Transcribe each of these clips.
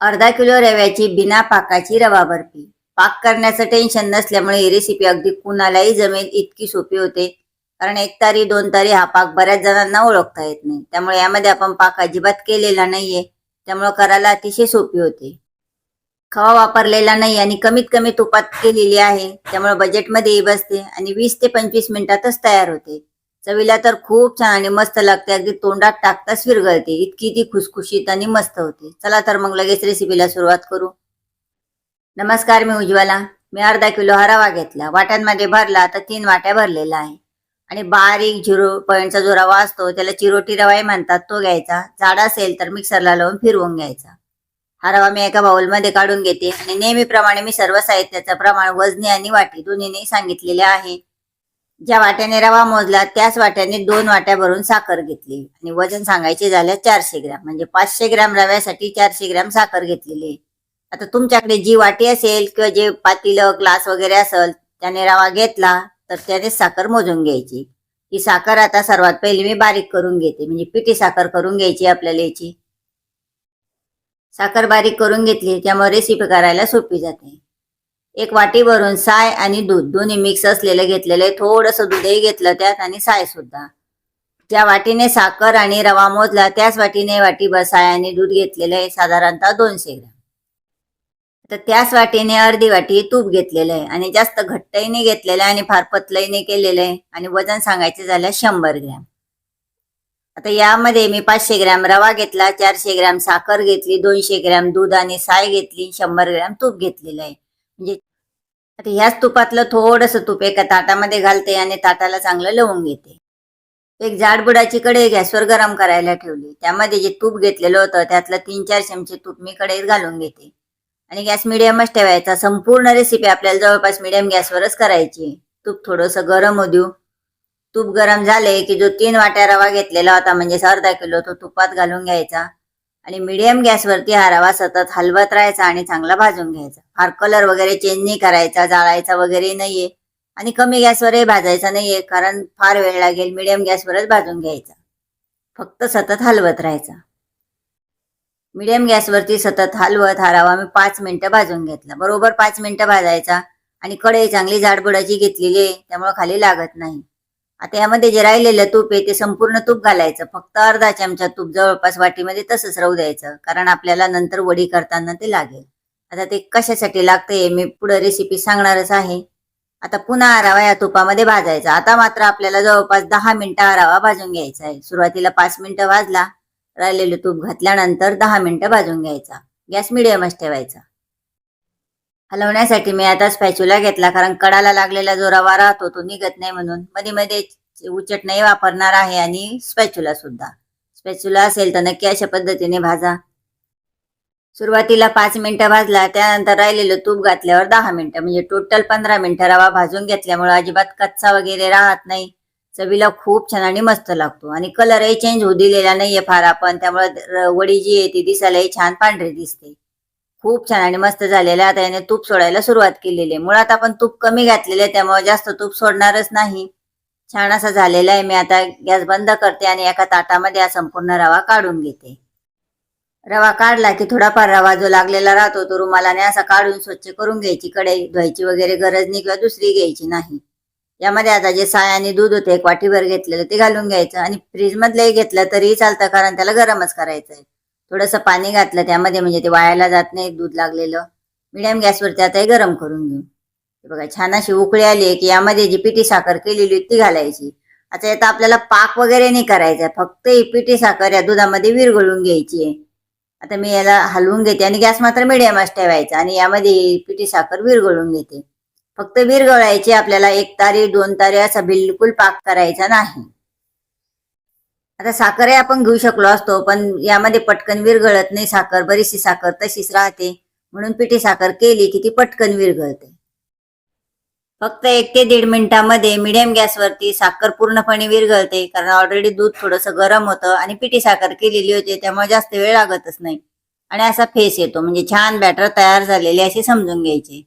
अर्धा किलो रव्याची बिना पाकाची रवा बर्फी पाक करण्याचं टेन्शन नसल्यामुळे ही रेसिपी अगदी कुणालाही जमेल इतकी सोपी होते. कारण एक तारी दोन तारी हा पाक बऱ्याच जणांना ओळखता येत नाही. त्यामुळे यामध्ये आपण पाक अजिबात केलेला नाहीये. त्यामुळे करायला अतिशय सोपी होते. खवा वापरलेला नाही आणि कमीत कमी तुपात केलेली आहे. त्यामुळे बजेटमध्येही बसते आणि वीस ते पंचवीस मिनिटातच तयार होते. चवीला तर खूप छान आणि मस्त लागते. अगदी तोंडात टाकताच विरघळते. इतकी ती खुसखुशीत आणि मस्त होते. चला तर मग लगेच रेसिपीला सुरुवात करू. नमस्कार मी उज्ज्वला. मी अर्धा किलो हरावा घेतला. वाट्यांमध्ये भरला तर तीन वाट्या भरलेला आहे. आणि बारीक झिरो पॉईंटचा जो रवा असतो त्याला चिरोटी रवाही म्हणतात. तो घ्यायचा. जाड असेल तर मिक्सरला लावून फिरवून घ्यायचा. हा रवा मी एका बाउलमध्ये काढून घेते. आणि नेहमीप्रमाणे मी सर्व साहित्याचं प्रमाण वजनी आणि वाटी दोन्हीने सांगितलेले आहे. ज्या वाट्याने रवा मोजला त्याच वाट्याने दोन वाट्या भरून साखर घेतली. आणि वजन सांगायचे झाले चारशे ग्रॅम. म्हणजे पाचशे ग्रॅम रव्यासाठी चारशे ग्रॅम साखर घेतलेली आता तुमच्याकडे जी वाटी असेल किंवा जे पातीलं ग्लास वगैरे असेल त्याने रवा घेतला तर त्याने साखर मोजून घ्यायची. ही साखर आता सर्वात पहिली मी बारीक करून घेते. म्हणजे पिठी साखर करून घ्यायची आपल्याला याची. साखर बारीक करून घेतली त्यामुळे रेसिपी करायला सोपी जाते. एक वाटी भरून साय आणि दूध. दोन्ही मिक्स असलेलं घेतलेलं आहे. थोडंसं दूधही घेतलं त्यात आणि साय सुद्धा. ज्या वाटीने साखर आणि रवा मोजला त्याच वाटीने वाटी साय आणि दूध घेतलेलं आहे. साधारणतः दोनशे ग्रॅम. तर त्याच वाटीने अर्धी वाटी तूप घेतलेलं आहे. आणि जास्त घट्टही नाही घेतलेलं आहे आणि फार पतलंही नाही केलेलं आहे. आणि वजन सांगायचे झालं शंभर ग्रॅम. आता यामध्ये मी पाचशे ग्रॅम रवा घेतला चारशे ग्रॅम साखर घेतली दोनशे ग्रॅम दूध आणि साय घेतली शंभर ग्रॅम तूप घेतलेलं आहे. म्हणजे आता ह्याच तुपातलं थोडस तूप एका ताटामध्ये घालते आणि ताटाला चांगलं लवून घेते एक जाडबुडाची कढई गॅसवर गरम करायला ठेवली. त्यामध्ये जे तूप घेतलेलं होतं त्यातलं तीन चार चमचे तूप मी कढईत घालून घेते. आणि गॅस मिडियमच ठेवायचा. संपूर्ण रेसिपी आपल्याला जवळपास मिडियम गॅसवरच करायची. तूप थोडंसं गरम होऊ देऊ. तूप गरम झाले की जो तीन वाट्या रवा घेतलेला होता म्हणजे अर्धा किलो तो तुपात घालून घ्यायचा. आणि मिडियम गॅसवरती हा रवा सतत हलवत राहायचा आणि चांगला भाजून घ्यायचा. फार कलर वगैरे चेंज नाही करायचा जाळायचा वगैरे नाहीये. आणि कमी गॅसवरही भाजायचा नाहीये कारण फार वेळ लागेल मिडियम गॅसवरच भाजून घ्यायचा. फक्त सतत हलवत राहायचा. मिडियम गॅसवरती सतत हलवत हा रवा मी पाच मिनिटं भाजून घेतला. बरोबर पाच मिनिटं भाजायचा आणि कढई चांगली जाडबुडाची घेतलेली आहे त्यामुळे खाली लागत नाही. आता यामध्ये जे राहिलेलं तूप आहे ते संपूर्ण तूप घालायचं. फक्त अर्धा चमचा तूप जवळपास वाटीमध्ये तसंच राहू द्यायचं. कारण आपल्याला नंतर वडी करताना ते लागेल. आता ते कशासाठी लागतंय मी पुढे रेसिपी सांगणारच आहे. आता पुन्हा आरावा रवा या तुपामध्ये भाजायचा. आता मात्र आपल्याला जवळपास दहा मिनिटं आरावा रवा भाजून घ्यायचा आहे. सुरुवातीला पाच मिनिटं भाजला राहिलेलं तूप घातल्यानंतर दहा मिनिटं भाजून घ्यायचा. गॅस मिडियमच ठेवायचा. हलवण्यासाठी मी आता स्पॅच्युला घेतला कारण कडाला लागलेला जो रवा राहतो तो निघत नाही म्हणून. मध्ये मध्ये उचटणंही वापरणार आहे आणि स्पॅच्युला सुद्धा. स्पॅच्युला असेल तर नक्की अशा पद्धतीने भाजा. सुरुवातीला पाच मिनिटं भाजला त्यानंतर राहिलेलं तूप घातल्यावर दहा मिनिटं म्हणजे टोटल पंधरा मिनिटं रवा भाजून घेतल्यामुळे अजिबात कच्चा वगैरे राहत नाही. चवीला खूप छान आणि मस्त लागतो. आणि कलरही चेंज होऊ दिलेला नाहीये फार आपण त्यामुळे वडी जी आहे ती दिसायलाही छान पांढरी दिसते. खूप छान आणि मस्त झालेलं आहे आता याने तूप सोडायला सुरुवात केलेली आहे. मुळात आपण तूप कमी घातलेले आहे त्यामुळे जास्त तूप सोडणारच नाही. छान असा झालेला आहे मी आता गॅस बंद करते आणि एका ताटामध्ये हा संपूर्ण रवा काढून घेते. रवा काढला की थोडाफार रवा जो लागलेला राहतो तो रुमालाने असा काढून स्वच्छ करून घ्यायची कढई धुवायची वगैरे गरज नाही किंवा दुसरी घ्यायची नाही. यामध्ये आता जे साय आणि दूध होते एक वाटीभर घेतलेलं ते घालून घ्यायचं आणि फ्रीज मधलंही घेतलं तरीही चालतं कारण त्याला गरमच करायचं आहे थोडंसं पाणी घातलं त्यामध्ये म्हणजे ते वायाला जात नाही दूध लागलेलं. मिडियम गॅसवरती आता हे गरम करून घेऊ. बघा छान अशी उकळी आली की यामध्ये जी पिठी साखर केलेली होती ती घालायची. आता यात आपल्याला पाक वगैरे नाही करायचा फक्त ही पिठी साखर या दुधामध्ये विरघळून घ्यायची आहे. आता मी याला हलवून घेते आणि गॅस मात्र मिडियमच ठेवायचा आणि यामध्ये पिठी साखर विरघळून घेते. फक्त विरघळायची आपल्याला एक तारी दोन तारी असा बिलकुल पाक करायचा नाही. आता साखरही आपण घेऊ शकलो असतो पण यामध्ये पटकन विरघळत नाही साखर. बरीचशी साखर तशीच राहते. म्हणून पिठी साखर केली की ती पटकन विरघळते. फक्त एक ते दीड मिनिटामध्ये मिडियम गॅसवरती साखर पूर्णपणे विरघळते कारण ऑलरेडी दूध थोडंसं गरम होतं आणि पिठी साखर केलेली होती त्यामुळे जास्त वेळ लागतच नाही. आणि असा फेस येतो म्हणजे छान बॅटर तयार झालेले असे समजून घ्यायचे.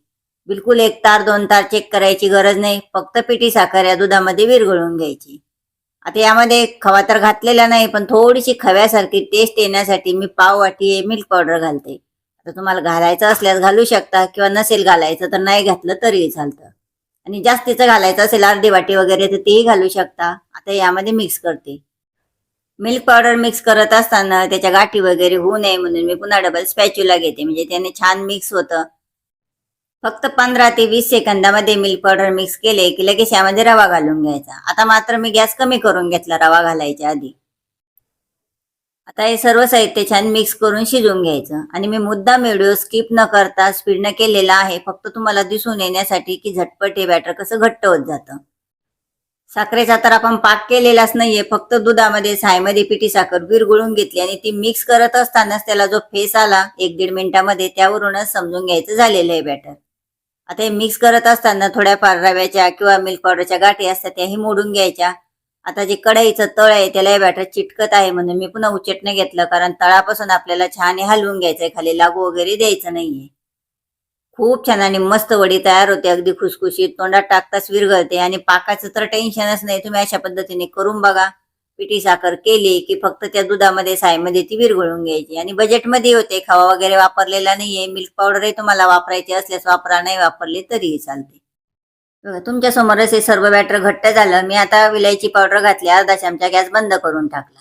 बिलकुल एक तार दोन तार चेक करायची गरज नाही. फक्त पिठी साखर या दुधामध्ये विरघळून घ्यायची. आता यामध्ये खवा तर घातलेला नाही पण थोडीशी खव्यासारखी टेस्ट येण्यासाठी मी पाव वाटी मिल्क पावडर घालते. आता तुम्हाला घालायचं असल्यास घालू शकता किंवा नसेल घालायचं तर नाही घातलं तरीही चालतं. आणि जास्तीचं घालायचं असेल अर्धी वाटी वगैरे तर तेही घालू शकता. आता यामध्ये मिक्स करते. मिल्क पावडर मिक्स करत असताना त्याच्या गाठी वगैरे होऊ नये म्हणून मी पुन्हा डबल स्पॅच्युला घेते. म्हणजे त्याने छान मिक्स होतं. फक्त पंधरा ते वीस सेकंदामध्ये मिल्क पावडर मिक्स केले की लगेच यामध्ये रवा घालून घ्यायचा. आता मात्र मी गॅस कमी करून घेतला रवा घालायच्या आधी. आता हे सर्व साहित्य छान मिक्स करून शिजवून घ्यायचं. आणि मी मुद्दाम व्हिडिओ स्किप न करता स्पीडनं केलेला आहे. फक्त तुम्हाला दिसून येण्यासाठी की झटपट हे बॅटर कसं घट्ट होत जातं. साखरेचा तर आपण पाक केलेलाच नाहीये. फक्त दुधामध्ये सायमध्ये पिठी साखर विरगुळून घेतली आणि ती मिक्स करत असतानाच त्याला जो फेस आला एक दीड मिनिटामध्ये त्यावरूनच समजून घ्यायचं झालेलं आहे बॅटर आता हे मिक्स करत असताना थोड्याफार रव्याच्या किंवा मिल्क पावडरच्या गाठी असतात त्याही मोडून घ्यायच्या. आता जे कढईचं तळ आहे त्याला हे बॅटर चिटकत आहे म्हणून मी पुन्हा उचटणं घेतलं कारण तळापासून आपल्याला छान हलवून घ्यायचंय खाली लागू वगैरे द्यायचं नाहीये. खूप छान आणि मस्त वडी तयार होते. अगदी खुसखुशीत तोंडात टाकताच विरघळते आणि पाकाचं तर टेन्शनच नाही. तुम्ही अशा पद्धतीने करून बघा. पिठी साखर केली की फक्त त्या दुधामध्ये सायमध्ये ती विरघळून घ्यायची. आणि बजेटमध्ये होते खवा वगैरे वापरलेला नाहीये मिल्क पावडरही तुम्हाला वापरायची असल्यास वापरा नाही वापरले तरीही चालते. तुमच्या समोरच हे सर्व बॅटर घट्ट झालं मी आता विलायची पावडर घातली अर्धा चमचा गॅस बंद करून टाकला.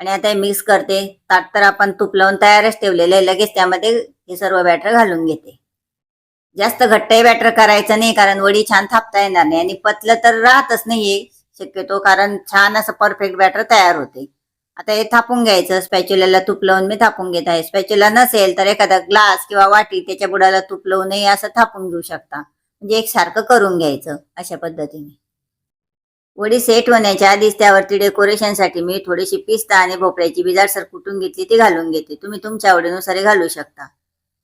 आणि आता हे मिक्स करते. ताट तर आपण तूप लावून तयारच ठेवलेलं आहे लगेच त्यामध्ये हे सर्व बॅटर घालून घेते. जास्त घट्टही बॅटर करायचं नाही कारण वडी छान थापता येणार नाही. आणि पतलं तर राहतच नाहीये. शक्यतो कारण छान असं परफेक्ट बॅटर तयार होते. आता हे थापून घ्यायचं स्पॅच्युलाला तूप लावून मी थापून घेत आहे. स्पॅच्युला नसेल तर एखादा ग्लास किंवा वाटी त्याच्या बुडाला तूप लावूनही असं थापून घेऊ शकता. म्हणजे एकसारखं करून घ्यायचं अशा पद्धतीने. वडी सेट होण्याच्या आधीच त्यावरती डेकोरेशनसाठी मी थोडीशी पिस्ता आणि भोपळ्याची बिजारसर कुटून घेतली ती घालून घेते. तुम्ही तुमच्या आवडीनुसार घालू शकता.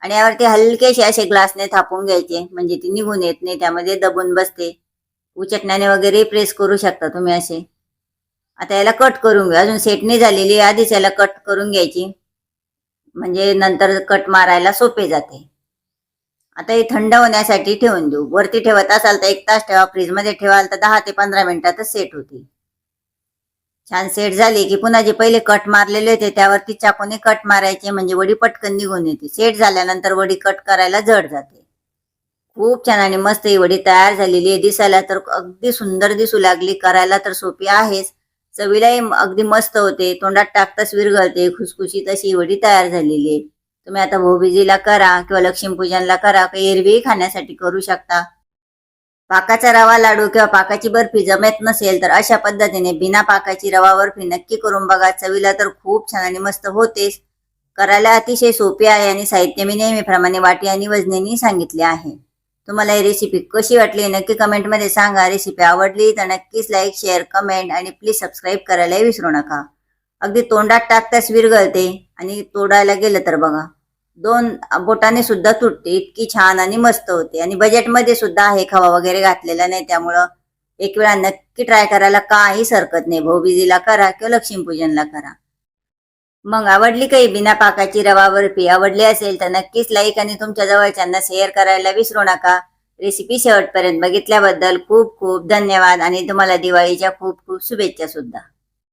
आणि यावरती हलकेसे असे ग्लासने थापून घ्यायचे म्हणजे ती निघून येत नाही त्यामध्ये दबून बसते. उचटण्याने वगैरे प्रेस करू शकता तुम्ही असे. आता याला कट करून घ्या. अजून सेट नाही झालेली आधीच याला कट करून घ्यायची. म्हणजे नंतर कट मारायला सोपे जाते. आता हे थंड होण्यासाठी ठेवून देऊ. वरती ठेवत असाल तर एक तास ठेवा. फ्रीजमध्ये ठेवाल तर दहा ते पंधरा मिनिटातच सेट होती छान सेट झाली की पुन्हा जे पहिले कट मारलेले होते त्यावरती चाकूने कट मारायचे. म्हणजे वडी पटकन निघून येते. सेट झाल्यानंतर वडी कट करायला जड जाते. खूप छान आणि मस्त ही वडी तयार झालेली आहे. दिसायला तर अगदी सुंदर दिसू लागली. करायला तर सोपी आहेच. चवीलाही अगदी मस्त होते. तोंडात टाकताच विरघळते खुसखुशीत अशी वडी तयार झालेली आहे. तुम्ही आता भाऊबीजीला करा किंवा लक्ष्मीपूजनला करा. काही एरवी खाण्यासाठी करू शकता. पाकाचा रवा लाडू किंवा पाकाची बर्फी जमत नसेल तर अशा पद्धतीने बिना पाकाची रवा बर्फी नक्की करून बघा. चवीला तर खूप छान आणि मस्त होतेच. करायला अतिशय सोपी आहे आणि साहित्य मी नेहमीप्रमाणे वाटी आणि वजनेनी सांगितले आहे. तुम्हाला ही रेसिपी कशी वाटली नक्की कमेंटमध्ये सांगा. रेसिपी आवडली तर नक्कीच लाईक शेअर कमेंट आणि प्लीज सबस्क्राईब करायलाही विसरू नका. अगदी तोंडात टाकताच विरगळते आणि तोडायला गेलं तर बघा. दोन बोटाने सुद्धा तुटते इतकी छान आणि मस्त होते. आणि बजेटमध्ये सुद्धा आहे खवा वगैरे घातलेला नाही त्यामुळं एक वेळा नक्की ट्राय करायला काही हरकत नाही. भाऊबीजीला करा किंवा लक्ष्मीपूजनला करा. मग आवडली काही बिना पाकाची रवा बर्फी? आवडली असेल तर नक्कीच लाईक आणि तुमच्या जवळच्यांना शेअर करायला विसरू नका. रेसिपी शेवटपर्यंत बघितल्याबद्दल खूप खूप धन्यवाद आणि तुम्हाला दिवाळीच्या खूप खूप शुभेच्छा सुद्धा.